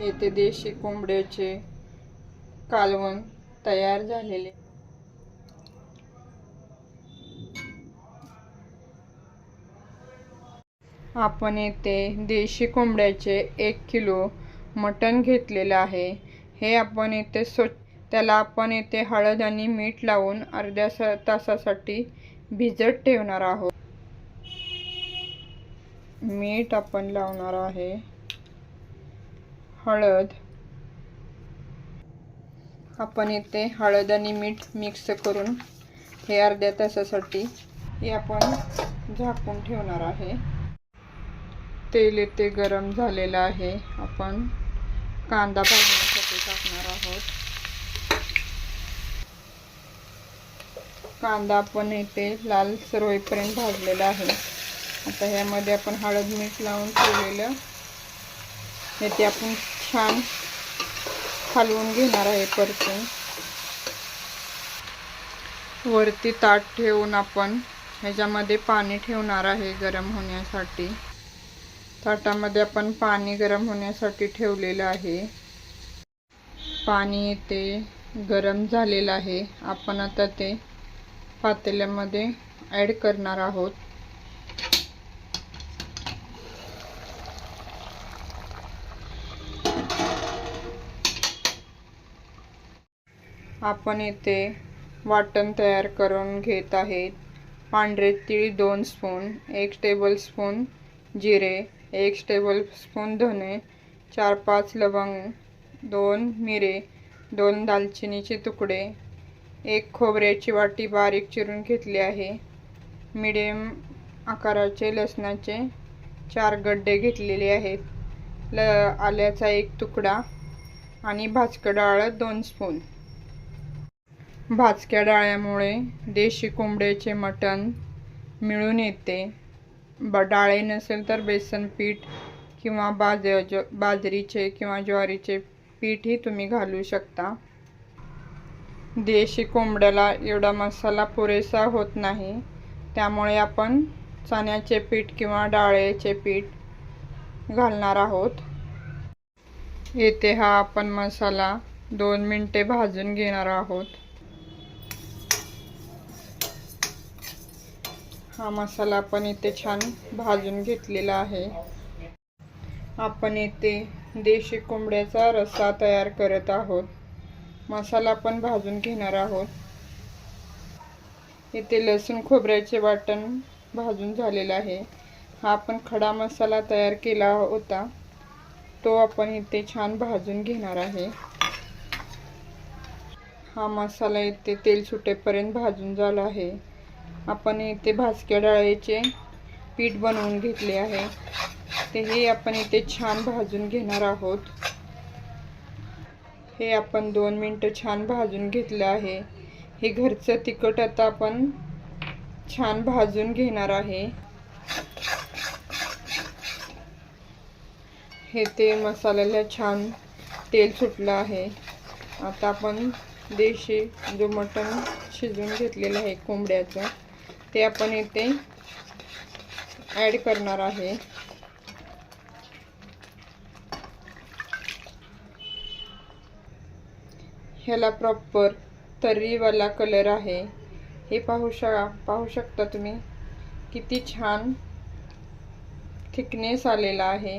येथे देशी कोंबड्याचे कालवण तयार झालेले. आपण येथे देशी कोंबड्याचे एक किलो मटण घेतलेलं आहे. हे आपण येथे स्वच्छ त्याला आपण येथे हळद आणि मीठ लावून अर्ध्या स तासासाठी भिजत ठेवणार आहोत. मीठ आपण लावणार आहे. हळद. आपण इथे हळद आणि मीठ मिक्स करून हे अर्ध्या तासासाठी हे आपण झाकून ठेवणार आहे. तेल येते गरम झालेलं आहे. आपण कांदा भाजण्यासाठी टाकणार आहोत. कांदा आपण इथे लाल होईपर्यंत भाजलेला आहे. आता ह्यामध्ये आपण हळद मीठ लावून ठेवलेलं. हे ते आपण छान हलवून घेणार आहे परतून. वरती ताट ठेवून आपण ह्याच्यामध्ये पाणी ठेवणार आहे गरम होण्यासाठी. ताटामध्ये आपण पाणी गरम होण्यासाठी ठेवलेलं आहे. पाणी ते गरम झालेलं आहे. आपण आता ते पातेल्यामध्ये ॲड करणार आहोत. आपण इथे वाटण तयार करून घेत आहेत. पांढरे तीळ दोन स्पून एक टेबलस्पून जिरे एक टेबलस्पून धने चार पाच लवंग दोन मिरे दोन दालचिनीचे तुकडे एक खोबऱ्याची वाटी बारीक चिरून घेतली आहे. मिडियम आकाराचे लसणाचे चार गड्डे घेतलेले आहेत. ल आल्याचा एक तुकडा आणि भाजकं डाळ दोन स्पून. भाजक्या डाळ्यामुळे देशी कोंबड्याचे मटण मिळून येते. ब डाळे नसेल तर बेसन पीठ किंवा बाज ज बाजरीचे किंवा ज्वारीचे पीठही तुम्ही घालू शकता. देशी कोंबड्याला एवढा मसाला पुरेसा होत नाही. त्यामुळे आपण चण्याचे पीठ किंवा डाळेचे पीठ घालणार आहोत. येथे हा आपण मसाला दोन मिनटे भाजून घेणार आहोत. हा मसाला आपण इथे छान भाजून घेतलेला आहे. आपण इथे देशी कोंबड्याचा रस्सा तयार करत आहोत. मसाला पण भाजून घेणार आहोत. इथे लसूण खोबऱ्याचे वाटण भाजून झालेलं आहे. हा आपण खडा मसाला तयार केला होता. तो आपण इथे छान भाजून घेणार आहे. हा मसाला इथे तेल सुटेपर्यंत भाजून झाला आहे. आपण इथे भाजक्या डाळीचे पीठ बनवून घेतले आहे. तेही आपण इथे छान भाजून घेणार आहोत. हे आपण दोन मिनटं छान भाजून घेतलं आहे. हे घरचं तिखट आता आपण छान भाजून घेणार आहे. हे ते मसाल्याला छान तेल सुटलं आहे. आता आपण देशी जो मटण शिजवून घेतलेलं आहे कोंबड्याचं ते आपण इथे ॲड करणार आहे. ह्याला प्रॉपर तर्रीवाला कलर आहे. हे पाहू शका पाहू शकता तुम्ही किती छान थिकनेस आलेला आहे.